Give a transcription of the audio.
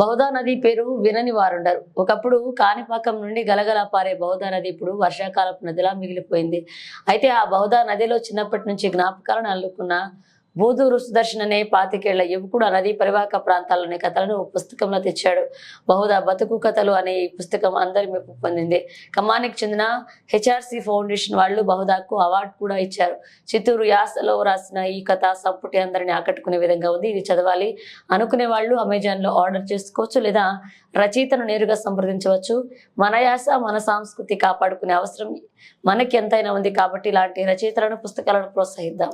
బహుదా నది పేరు వినని వారుండరు. ఒకప్పుడు కాణిపాకం నుండి గలగల పారే బౌదా నది ఇప్పుడు వర్షాకాలపు నదిలా మిగిలిపోయింది. అయితే ఆ బహుదా నదిలో చిన్నప్పటి నుంచి జ్ఞాపకాలను అల్లుకున్న బూదూరు సుదర్శన్ అనే పాతికేళ్ళ యువకుడు ఆ నదీ పరివాహక ప్రాంతాల్లోని కథలను ఓ పుస్తకంలో తెచ్చాడు. బహుదా బతుకు కథలు అనే ఈ పుస్తకం అందరి మెప్పు పొందింది. ఖమ్మానికి చెందిన హెచ్ఆర్సి ఫౌండేషన్ వాళ్ళు బహుదాకు అవార్డు కూడా ఇచ్చారు. చిత్తూరు యాసలో రాసిన ఈ కథ సంపుటి అందరిని ఆకట్టుకునే విధంగా ఉంది. ఇది చదవాలి. అనుకునే వాళ్ళు అమెజాన్లో ఆర్డర్ చేసుకోవచ్చు లేదా రచయితను నేరుగా సంప్రదించవచ్చు. మన యాస మన సంస్కృతి కాపాడుకునే అవసరం మనకి ఎంతైనా ఉంది కాబట్టి ఇలాంటి రచయితలను పుస్తకాలను ప్రోత్సహిద్దాం.